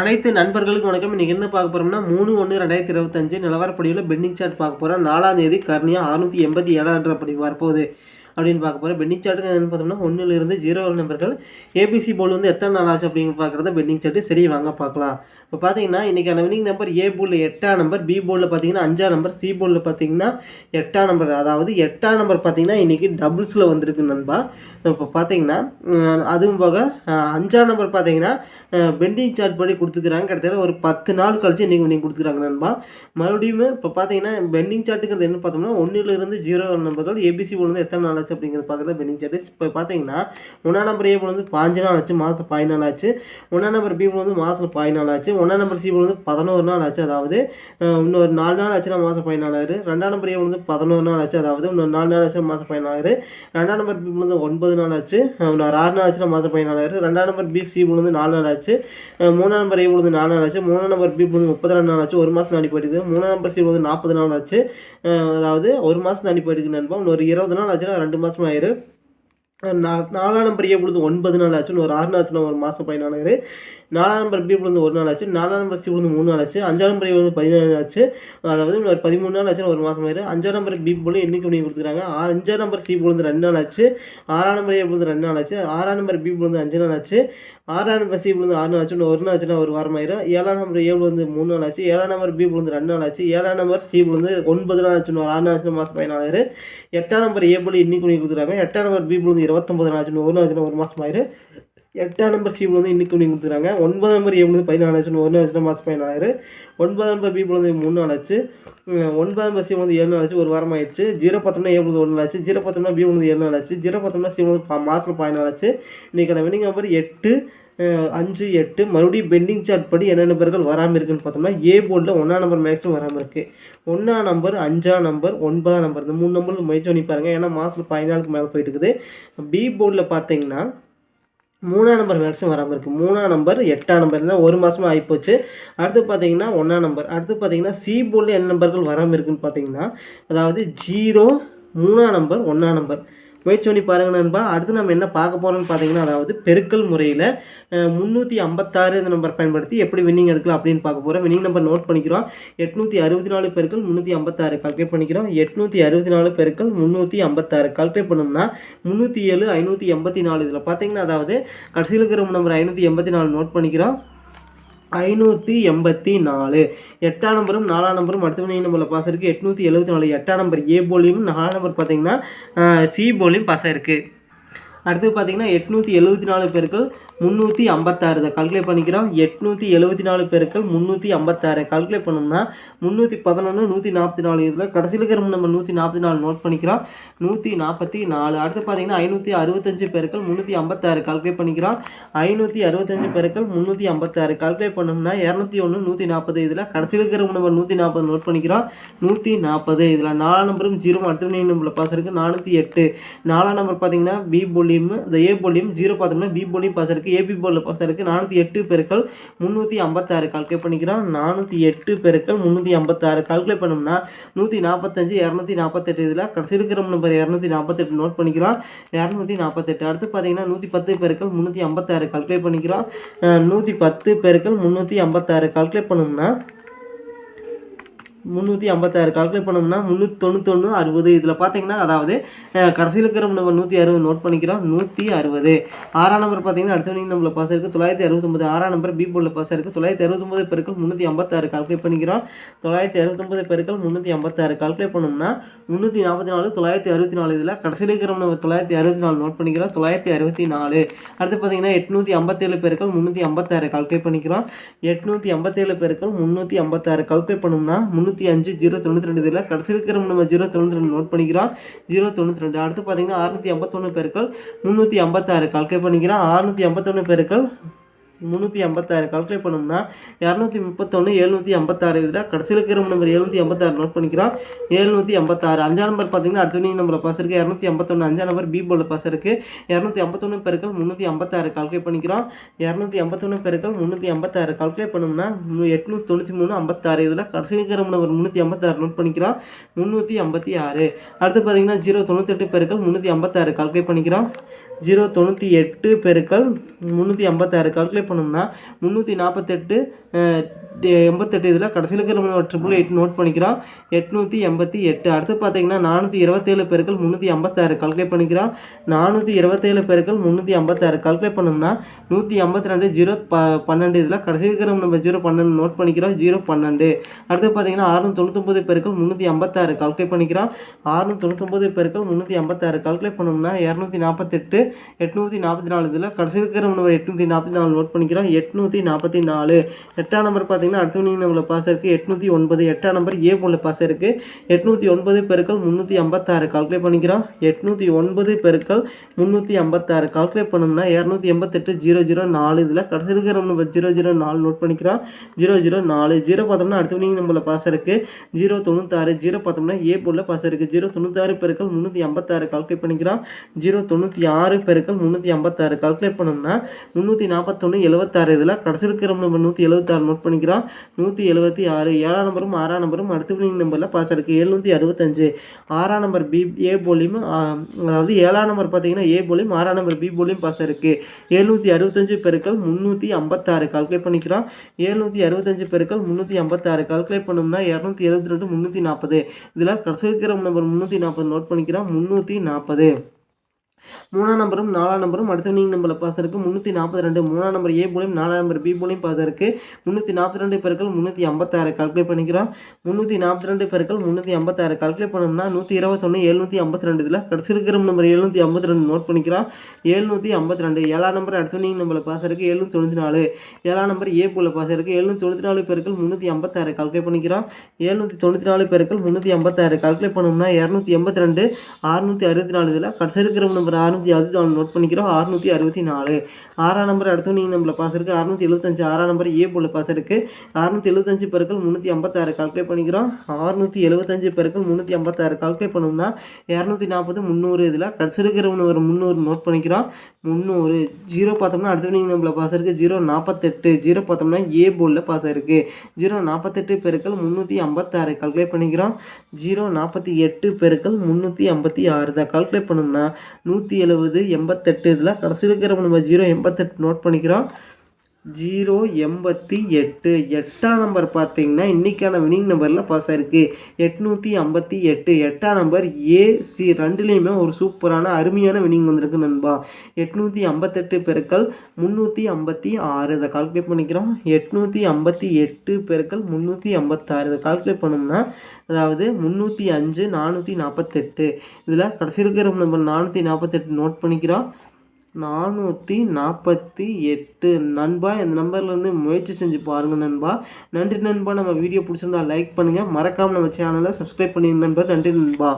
அனைத்து நண்பர்களுக்கும் வணக்கம். இன்றைக்கி என்ன பார்க்க போகிறோம்னா மூணு ஒன்று ரெண்டாயிரத்தி இருபத்தஞ்சு நிலவரப்படியில் பெண்டிங் சார்ட் பார்க்க போகிறோம் நாலாம் தேதி கர்னியா அறுநூற்றி எண்பத்தி ஏழாம் படி வரப்போகுது. அப்படின்னு பார்க்க போகிறோம் பெண்டிங் சார்ட்டுக்கு என்னென்னு பார்த்தோம்னா ஒன்றுலேருந்து ஜீரோ நம்பர்கள் ஏபிசி போல் வந்து எத்தனை நாள் ஆச்சு அப்படிங்கிற பார்க்குறத பெண்டிங் சார்ட்டு சரி வாங்க பார்க்கலாம். இப்போ பார்த்தீங்கன்னா இன்றைக்கான வினிங் நம்பர் ஏ போலில் எட்டாம் நம்பர் பி போலில் பார்த்தீங்கன்னா அஞ்சாம் நம்பர் சி போர்டில் பார்த்தீங்கன்னா எட்டாம் நம்பர் அதாவது எட்டாம் நம்பர் பார்த்தீங்கன்னா இன்றைக்கி டபுள்ஸில் வந்திருக்கு நண்பா. இப்போ பார்த்தீங்கன்னா அதுவும் போக அஞ்சாம் நம்பர் பார்த்தீங்கன்னா பெண்டிங் சார்ட் படி கொடுத்துக்கிறாங்க. கிட்டத்தட்ட ஒரு பத்து நாள் கழிச்சு இன்றைக்கி நீங்கள் கொடுத்துக்கிறாங்க நண்பா. மறுபடியும் இப்போ பார்த்தீங்கன்னா பெண்டிங் சார்ட்டுங்கிறது என்ன பார்த்தோம்னா ஒன்றிலிருந்து ஜீரோ நம்பர்கள் ஏபிசி போலேருந்து வந்து எத்தனை நாள் ஆச்சு அப்படிங்கிறது பார்க்குறது பெண்டிங் சார்ஜஸ் இப்போ பார்த்தீங்கன்னா ஒன்றாம் நம்பர் ஏ வந்து பாஞ்சு நாள் ஆச்சு மாதம் பதினாலு ஆச்சு. ஒன்றாம் நம்பர் பி வந்து மாதம் பதினாலு ஆச்சு. ஒன்றாம் நம்பர் சி வந்து பதினோரு நாள் ஆச்சு அதாவது இன்னொரு நாலு நாள் ஆச்சுன்னா மாதம் பதினாலாயிரம் ரெண்டாம் நம்பர் ஏ வந்து பதினோரு நாள் ஆச்சு அதாவது இன்னொரு நாலு நாள் ஆச்சுன்னா மாதம் பதினாலாயிரம் ரெண்டாம் நம்பர் பி வந்து ஒன்பது நாள் ஆச்சு இன்னொரு ஆறு நாள் ஆச்சுன்னா மாதம் பதினாலாயிரம் ரெண்டாம் நம்பர் பி சி வந்து நாலு நாள் ஆச்சு மூணாம் நம்பர் ஏ வந்து நாலு நாள் ஆச்சு மூணாம் நம்பர் பி வந்து முப்பத்தி ரெண்டு நாள் ஆச்சு. ஒரு மாதம் தாண்டி போயிடுது. மூணாம் நம்பர் சி வந்து நாற்பது நாள் ஆச்சு அதாவது ஒரு மாதம் தாண்டி போயிடுது நண்பா. இன்னொரு இருபது நாள் ஆச்சுன்னா ரெண்டு மாதம் ஆயிரு நா- நாலாம் நம்பர் ஏ பொழுது ஒன்பது நாள் ஆச்சுன்னு ஒரு ஆறு நாள் ஆச்சுன்னா ஒரு மாதம் பதினாலாயிரம் நாலாம் நம்பர் பி பொழுது ஒரு நாள் ஆச்சு நாலாம் நம்பர் சி பொழுது மூணு நாள் ஆச்சு அஞ்சாம் நம்பர் வந்து பதினேழு ஆச்சு அதாவது ஒரு பதிமூணு நாள் ஆச்சுன்னா ஒரு மாதம் ஆயிரும் அஞ்சாம் நம்பர் பி போல இன்னைக்கு பண்ணி கொடுத்துருக்காங்க அஞ்சாம் நம்பர் சி வந்து ரெண்டு நாள் ஆச்சு ஆறாம் நம்பர் ஏ வந்து ரெண்டு நாள் ஆச்சு ஆறாம் நம்பர் பி வந்து அஞ்சு நாள் ஆச்சு ஆறாம் நம்பர் சி வந்து ஆறு நாள் ஆச்சு ஒரு நாள் ஆச்சுன்னா ஒரு வாரம் ஆயிரும் ஏழாம் நம்பர் ஏ வந்து மூணு நாள் ஆச்சு ஏழாம் நம்பர் பி வந்து ரெண்டு நாள் ஆச்சு ஏழாம் நம்பர் சி பொழுது ஒன்பது நாள் ஆச்சு ஒரு ஆறு நாள் ஆச்சுன்னா மாதம் பதினாலாயிரம் எட்டாம் நம்பர் ஏ போல இன்னைக்கு பண்ணி கொடுத்துருக்காங்க எட்டாம் நம்பர் பி வந்து இருபத்தொம்பது நாள் ஆச்சுன்னு ஒரு நாள் ஆச்சுன்னா ஒரு மாதம் ஆயிரும் எட்டாம் நம்பர் சி வந்து இன்னைக்கு நீங்கள் கொடுத்துருக்காங்க. ஒன்பதாம் நம்பர் ஏ வந்து பதினாலு ஆச்சுன்னு ஒன்று நாள் மாதம் பதினாறு. ஒன்பதாம் நம்பர் பி வந்து மூணு நாள் ஆச்சு. ஒன்பதாம் நம்பர் சி வந்து ஏழு நாள் ஆச்சு. ஒரு வாரம் ஆயிடுச்சு. ஜீரோ பத்தொம்னா ஏ வந்து நாள் ஆச்சு. ஜீரோ பத்தொம்னா பி வந்து ஏழு நாள் ஆச்சு. ஜீரோ பத்தொம்னா சி வந்து மாதம் பதினாலாச்சு பதினாலு ஆச்சு. இன்னைக்கான வினிங் நம்பர் எட்டு அஞ்சு எட்டு. மறுபடியும் பெண்டிங் சார்ட் படி என்ன நம்பர்கள் வராமல் இருக்குன்னு பார்த்தோம்னா ஏ போர்டில் ஒன்றாம் நம்பர் மேக்ஸும் வராமல் இருக்குது ஒன்றாம் நம்பர் அஞ்சாம் நம்பர் ஒன்பதாம் நம்பர் இந்த மூணு நம்பர் முயற்சி பண்ணி பாருங்கள் ஏன்னா மாதத்தில் பதினாலுக்கு மேலே போயிட்டு இருக்குது. பி போர்டில் பார்த்தீங்கன்னா மூணாம் நம்பர் மேக்ஸிமம் வராமல் இருக்குது மூணாம் நம்பர் எட்டாம் நம்பர் தான் ஒரு மாதமாக ஆகிப்போச்சு அடுத்து பார்த்தீங்கன்னா ஒன்றாம் நம்பர் அடுத்து பார்த்தீங்கன்னா சி போர்டில் என்ன நம்பர்கள் வராமல் இருக்குன்னு பார்த்தீங்கன்னா அதாவது ஜீரோ மூணாம் நம்பர் ஒன்றாம் நம்பர் முயற்சி பண்ணி பாருங்கள் நண்பா. அடுத்து நம்ம என்ன பார்க்க போகிறோம்னு பார்த்தீங்கன்னா அதாவது பெருக்கல் முறையில் முந்நூற்றி ஐம்பத்தாறு இந்த நம்பர் பயன்படுத்தி எப்படி வின்னிங் எடுக்கலாம் அப்படின்னு பார்க்க போகிறோம் வின்னிங் நம்பர் நோட் பண்ணிக்கிறோம். எட்நூற்றி அறுபத்தி நாலு பெருக்கள் முந்நூற்றி ஐம்பத்தாறு கால்குலேட் பண்ணிக்கிறோம். எட்நூற்றி அறுபத்தி நாலு பெருக்கள் முந்நூற்றி ஐம்பத்தாறு கால்குலேட் பண்ணோம்னா முந்நூற்றி ஏழு ஐநூற்றி எண்பத்தி நாலு. இதில் பார்த்தீங்கன்னா அதாவது கடைசியில் இருக்கிற நம்பர் ஐநூற்றி எண்பத்தி நாலு நோட் பண்ணிக்கிறோம். ஐநூற்றி எண்பத்தி நாலு. எட்டாம் நம்பரும் நாலாம் நம்பரும் அடுத்த மணி நம்பரில் பாஸ் இருக்குது எட்நூற்றி எழுபத்தி நாலு. எட்டாம் நம்பர் ஏ போலியும் நாலாம் நம்பர் பார்த்தீங்கன்னா சி போலியும் பாஸ் இருக்குது அடுத்து பார்த்தீங்கன்னா எட்நூற்றி எழுபத்தி நாலு பேருக்கு முந்நூற்றி ஐம்பத்தாறு இதை கால்குலேட் பண்ணிக்கிறோம். எட்நூற்றி எழுபத்தி நாலு பேருக்கள் முந்நூற்றி ஐம்பத்தாறு கால்குலேட் பண்ணோம்னா முந்நூற்றி பதினொன்று நூற்றி நாற்பத்தி நாலு இதில் கடைசியில் இருக்கிற நம்ம நூற்றி நாற்பத்தி நாலு நோட் பண்ணிக்கிறோம். நூற்றி நாற்பத்தி நாலு. அடுத்து பார்த்தீங்கன்னா ஐநூற்றி அறுபத்தஞ்சு பேருக்கள் முந்நூற்றி ஐம்பத்தாறு கால்குலேட் பண்ணிக்கிறோம். ஐநூற்றி அறுபத்தஞ்சு பேருக்கள் முந்நூற்றி ஐம்பத்தாறு கால்குலேட் பண்ணோம்னா இரநூத்தி ஒன்று நூற்றி நாற்பது இதில் கடைசியில் இருக்கிற நம்ம நூற்றி நாற்பது நோட் பண்ணிக்கிறோம். நூற்றி நாற்பது இதில் நாலாம் நம்பரும் ஜீரோ அடுத்த மணி நம்பரில் பாஸ் இருக்குது நானூற்றி எட்டு. நாலாம் நம்பர் பார்த்தீங்கன்னா பி போலியும் இந்த ஏ போலியும் ஜீரோ பார்த்தோம்னா பி போலியும் பாஸ் இருக்குது ஏபி போலில் பாஸ் இருக்குது நானூற்றி எட்டு பெருக்கள் முந்நூற்றி ஐம்பத்தாறு கால்குலேட் பண்ணிக்கிறோம். நானூற்றி எட்டு பெருக்கள் முந்நூற்றி ஐம்பத்தாறு கால்குலேட் பண்ணோம்னா நூற்றி நாற்பத்தஞ்சு இரநூத்தி நாற்பத்தெட்டு இதில் கடைசி இருக்கிற நம்பர் இரநூத்தி நாற்பத்தெட்டு நோட் பண்ணிக்கிறோம். இரநூத்தி நாற்பத்தெட்டு அடுத்து பார்த்தீங்கன்னா நூற்றி பத்து பெருக்கள் முந்நூற்றி ஐம்பத்தாறு கால்குலேட் பண்ணிக்கிறோம். நூற்றி பத்து பெருக்கள் முந்நூற்றி ஐம்பத்தாறு கால்குலேட் பண்ணோம்னா முந்நூற்றி ஐம்பத்தாறு கால்குலேட் பண்ணோம்னா முந்நூற்றி தொண்ணூத்தொன்று அறுபது. இதில் பார்த்தீங்கன்னா அதாவது கடைசியில் இருக்கிற நம்ம நூற்றி அறுபது நோட் பண்ணிக்கிறோம். நூற்றி அறுபது. ஆறாம் நம்பர் பார்த்தீங்கன்னா அடுத்த மணிக்கு நம்மள பாஸ் இருக்குது தொள்ளாயிரத்தி அறுபத்தொம்பது ஆறாம் நம்பர் பி போர்டில் பாஸ் இருக்குது தொள்ளாயிரத்தி அறுபத்தொம்பது பெருக்கள் முந்நூற்றி ஐம்பத்தாறு கால்குலேட் பண்ணிக்கிறோம். தொள்ளாயிரத்தி அறுபத்தொம்பது பெருக்கள் முந்நூற்றி ஐம்பத்தாறு கால்குலேட் பண்ணோம்னா முந்நூற்றி நாற்பத்தி நாலு தொள்ளாயிரத்தி அறுபத்தி நாலு இதில் கடைசியில் இருக்கிற நம்ம தொள்ளாயிரத்தி அறுபத்தி நாலு நோட் பண்ணிக்கிறோம். தொள்ளாயிரத்தி அறுபத்தி நாலு. அடுத்து பார்த்தீங்கன்னா எட்நூற்றி ஐம்பத்தேழு பெருக்கள் முந்நூற்றி ஐம்பத்தாறு கால்குலேட் பண்ணிக்கிறோம். எட்நூற்றி ஐம்பத்தேழு பெருக்கள் முந்நூற்றி ஐம்பத்தாறு கால்குலேட் பண்ணோம்னா முந்நூற்றி அஞ்சு ஜீரோ தொண்ணூற்றி ரெண்டு இதில் கடைசியில் இருக்கிற நம்ம ஜீரோ தொண்ணூற்றி ரெண்டு நோட் பண்ணிக்கிறோம். ஜீரோ தொண்ணூற்றி ரெண்டு. அடுத்து பார்த்தீங்கன்னா அறுநூற்றி ஐம்பத்தொன்று பேருக்கள் முந்நூற்றி ஐம்பத்தாறு கால்குலேட் பண்ணிக்கிறோம். அறுநூற்றி ஐம்பத்தொன்று பேருக்கள் முந்நூற்றி ஐம்பத்தாறு கால்குலேட் பண்ணோம்னா இரநூத்தி முப்பத்தொன்று எழுநூற்றி ஐம்பத்தாறு இதில் கடைசியில் இருக்கிற நம்பர் எழுநூற்றி ஐம்பத்தாறு நோட் பண்ணிக்கிறோம். எழுநூற்றி ஐம்பத்தாறு அஞ்சாம் நம்பர் பார்த்தீங்கன்னா அடுத்த நீ நம்பரில் பாஸ் இருக்குது இரநூத்தி ஐம்பத்தொன்று அஞ்சாம் நம்பர் பி போர்டில் பாஸ் இருக்குது இரநூத்தி ஐம்பத்தொன்று பெருக்கள் முந்நூற்றி ஐம்பத்தாறு கால்குலேட் பண்ணிக்கிறோம். இரநூத்தி ஐம்பத்தொன்று பெருக்கள் முந்நூற்றி ஐம்பத்தாறு கால்குலேட் பண்ணோம்னா எட்நூற்றி தொண்ணூற்றி மூணு ஐம்பத்தாறு இதில் கடைசியில் இருக்கிற நம்பர் முந்நூற்றி ஐம்பத்தாறு நோட் பண்ணிக்கிறோம். முந்நூற்றி ஐம்பத்தி ஆறு. அடுத்து பார்த்தீங்கன்னா ஜீரோ தொண்ணூத்தெட்டு பெருக்கள் முந்நூற்றி ஐம்பத்தாறு கால்குலேட் பண்ணிக்கிறோம். ஜீரோ தொண்ணூற்றி எட்டு பெருக்கள் முந்நூற்றி ஐம்பத்தாறு கால்குலேட் பண்ணோம்னா முந்நூற்றி நாற்பத்தெட்டு எண்பத்தெட்டு இதில் கடைசியில் இருக்கிற நம்பர் ட்ரிபிள் எயிட் நோட் பண்ணிக்கிறோம். எட்நூற்றி எண்பத்தி எட்டு. அடுத்து பார்த்தீங்கன்னா நானூற்றி இருபத்தேழு பேருக்கள் முந்நூற்றி ஐம்பத்தாறு கல்குலேட் பண்ணிக்கிறோம். நானூற்றி இருபத்தேழு பேருக்கள் முந்நூற்றி ஐம்பத்தாறு கல்குலேட் பண்ணோம்னா நூற்றி ஐம்பத்தி ரெண்டு ஜீரோ ப பன்னெண்டு இதில் கடைசி இருக்கிற நம்ம ஜீரோ பன்னெண்டு நோட் பண்ணிக்கிறோம். ஜீரோ பன்னெண்டு. அடுத்து பார்த்தீங்கன்னா ஆறுநூற்றி தொண்ணூத்தொம்பது பேருக்கள் முந்நூற்றி ஐம்பத்தாறு கல்குலேட் பண்ணிக்கிறோம். ஆறுநூற்றி தொண்ணூத்தொம்பது பேருக்கள் முந்நூற்றி ஐம்பத்தாறு கல்குலேட் பண்ணோம்னா இரநூத்தி நாற்பத்தெட்டு எட்நூற்றி நாற்பத்தி நாலு இதில் கடைசி இருக்கிற நம்ம எட்நூற்றி நாற்பத்தி நாலு நோட் பண்ணிக்கிறோம் எட்நூற்றி நாற்பத்தி நாலு. எட்டாம் நம்பர் பார்த்தீங்கன்னா அடுத்த நம்மள பாஸ் இருக்குது எட்நூற்றி ஒன்பது. எட்டாம் நம்பர் ஏ போல பாஸ் இருக்குது எட்நூற்றி ஒன்பது பெருக்கள் முந்நூற்றி ஐம்பத்தாறு. கால்குலேட் பண்ணிக்கிறோம். எட்நூற்றி ஒன்பது பெருக்கள் முந்நூற்றி ஐம்பத்தாறு. கால்குலேட் பண்ணோம்னா இரநூத்தி எண்பத்தெட்டு ஜீரோ ஜீரோ நாலு. இதில் கடைசி இருக்கிற நம்பர் ஜீரோ ஜீரோ நாலு நோட் பண்ணிக்கிறோம். ஜீரோ ஜீரோ நாலு. ஜீரோ பார்த்தோம்னா அடுத்த வினிங் நம்பரில் பாஸ் இருக்குது ஜீரோ தொண்ணூத்தாறு. ஜீரோ பார்த்தோம்னா ஏ போல பாஸ் இருக்குது ஜீரோ தொண்ணூத்தாறு பெருக்கள் முந்நூற்றி ஐம்பத்தாறு. கால்குலேட் பண்ணிக்கிறோம். ஜீரோ தொண்ணூற்றி ஆறு பெருக்கள் முந்நூற்றி ஐம்பத்தாறு. கால்குலேட் பண்ணோம்னா முந்நூற்றி நாற்பத்தொன்று எழுபத்தாறு இதில் கடைசி இருக்கிற நம்பர் நூற்றி எழுபத்தாறு நோட் பண்ணிக்கிறோம். நூற்றி எழுபத்தி ஆறு ஏழாம் நம்பரும் ஆறாம் நம்பரும் அடுத்த பிள்ளைங்க நம்பரில் பாஸ் இருக்குது எழுநூற்றி அறுபத்தஞ்சு. ஆறாம் நம்பர் பி ஏ போலியும் அதாவது ஏழாம் நம்பர் பார்த்தீங்கன்னா ஏ போலியும் ஆறாம் நம்பர் பி போலியும் பாஸ் இருக்குது எழுநூற்றி அறுபத்தஞ்சு பெருக்கள் முந்நூற்றி ஐம்பத்தாறு கால்குலேட் பண்ணிக்கிறோம். எழுநூற்றி அறுபத்தஞ்சு பெருக்கள் முந்நூற்றி ஐம்பத்தாறு கால்குலேட் பண்ணோம்னா இரநூத்தி எழுபத்தி ரெண்டு முந்நூற்றி நாற்பது இதில் கடைசி இருக்கிற நம்பர் முந்நூற்றி நாற்பது நோட் பண்ணிக்கிறோம். முந்நூற்றி நாற்பது மூணாம் நம்பரும் நாலாம் நம்பரும் அடுத்த வினிங் நம்பரில் பாஸ் இருக்குது முந்நூற்றி நாற்பத்தி ரெண்டு மூணாம் நம்பர் ஏ போலையும் நாலாம் நம்பர் பி போலையும் பாஸ் இருக்குது முந்நூற்றி நாற்பத்தி ரெண்டு பெருக்கள் முந்நூற்றி ஐம்பத்தாறு கால்குலேட் பண்ணிக்கிறோம். முந்நூற்றி நாற்பத்தி ரெண்டு பெருக்கள் முந்நூற்றி ஐம்பத்தாறு கால்குலேட் பண்ணோம்னா நூற்றி இருபத்தொன்று எழுநூற்றி ஐம்பத்தி ரெண்டு இதில் கடைசி நம்பர் எழுநூற்றி ஐம்பத்தி ரெண்டு நோட் பண்ணிக்கிறோம். எழுநூற்றி ஐம்பத்தி ரெண்டு ஏழாம் நம்பர் அடுத்த வினிங் நம்பரில் பாஸ் இருக்குது எழுநூற்றி தொண்ணூற்றி நாலு. ஏழாம் நம்பர் ஏ போல பாஸ் இருக்குது எழுநூற்றி தொண்ணூற்றி நாலு பெருக்கள் முந்நூற்றி ஐம்பத்தாறு கால்குலேட் பண்ணிக்கிறோம். எழுநூற்றி தொண்ணூற்றி நாலு பெருக்கள் முந்நூற்றி ஐம்பத்தாறு கால்குலேட் பண்ணோம்னா இரநூத்தி எண்பத்தி ரெண்டு அறுநூற்றி அறுபத்தி நாலு இதில் கடைசி இருக்கிற நம்பர் அறுநூற்றி அறுபத்தி நாலு நோட் பண்ணிக்கிறோம். அறுநூற்றி அறுபத்தி நாலு ஆறாம் நம்பர் அடுத்து நீங்கள் நம்மள பாஸ் இருக்குது அறுநூற்றி எழுபத்தஞ்சு ஆறாம் நம்பர் ஏ போல் பாஸ் இருக்குது அறுநூற்றி எழுபத்தஞ்சு பெருக்கள் முந்நூற்றி ஐம்பத்தாறு. கால்குலேட் பண்ணிக்கிறோம். அறுநூற்றி எழுபத்தஞ்சு பெருக்கள் முந்நூற்றி ஐம்பத்தாறு. கால்குலேட் பண்ணோம்னா இரநூத்தி நாற்பது முந்நூறு இதில் கடைசி ஒரு முந்நூறு நோட் பண்ணிக்கிறோம். முந்நூறு. ஜீரோ பார்த்தோம்னா அடுத்து நீங்கள் நம்மள பாஸ் இருக்குது ஜீரோ நாற்பத்தெட்டு ஜீரோ பார்த்தோம்னா ஏ போலில் பாஸ் இருக்குது ஜீரோ நாற்பத்தெட்டு பெருக்கள் முந்நூற்றி ஐம்பத்தாறு. கால்குலேட் பண்ணிக்கிறோம். ஜீரோ நாற்பத்தி எட்டு பெருக்கள் முந்நூற்றி ஐம்பத்தி ஆறு. தான் கால்குலேட் பண்ணோம்னா நூற்றி எழுபது எண்பத்தெட்டு இதில் கடைசியில் இருக்கிற நம்ம ஜீரோ எண்பத்தெட்டு நோட் பண்ணிக்கிறோம். ஜீரோ எண்பத்தி எட்டு. எட்டாம் நம்பர் பார்த்தீங்கன்னா இன்றைக்கான வினிங் நம்பரில் பாஸ் ஆயிருக்கு. எட்நூற்றி ஐம்பத்தி எட்டு. எட்டாம் நம்பர் ஏசி ரெண்டுலேயுமே ஒரு சூப்பரான அருமையான வினிங் வந்திருக்கு நண்பா. எட்நூற்றி ஐம்பத்தெட்டு பெருக்கள் முந்நூற்றி ஐம்பத்தி ஆறு. இதை கால்குலேட் பண்ணிக்கிறோம். எட்நூற்றி ஐம்பத்தி எட்டு பெருக்கள் முந்நூற்றி ஐம்பத்தாறு. இதை கால்குலேட் பண்ணோம்னா அதாவது முந்நூற்றி அஞ்சு நானூற்றி நாற்பத்தெட்டு இதில் கடைசி இருக்கிற நம்பர் நானூற்றி நாற்பத்தெட்டு நோட் பண்ணிக்கிறோம். நானூற்றி நாற்பத்தி எட்டு. நண்பா இந்த நம்பர்லேருந்து முயற்சி செஞ்சு பாருங்கள் நண்பா. நன்றி நண்பா. நம்ம வீடியோ பிடிச்சிருந்தா லைக் பண்ணுங்கள் மறக்காமல் நம்ம சேனலை சப்ஸ்கிரைப் பண்ணிடுங்க நண்பா. நன்றி நண்பா.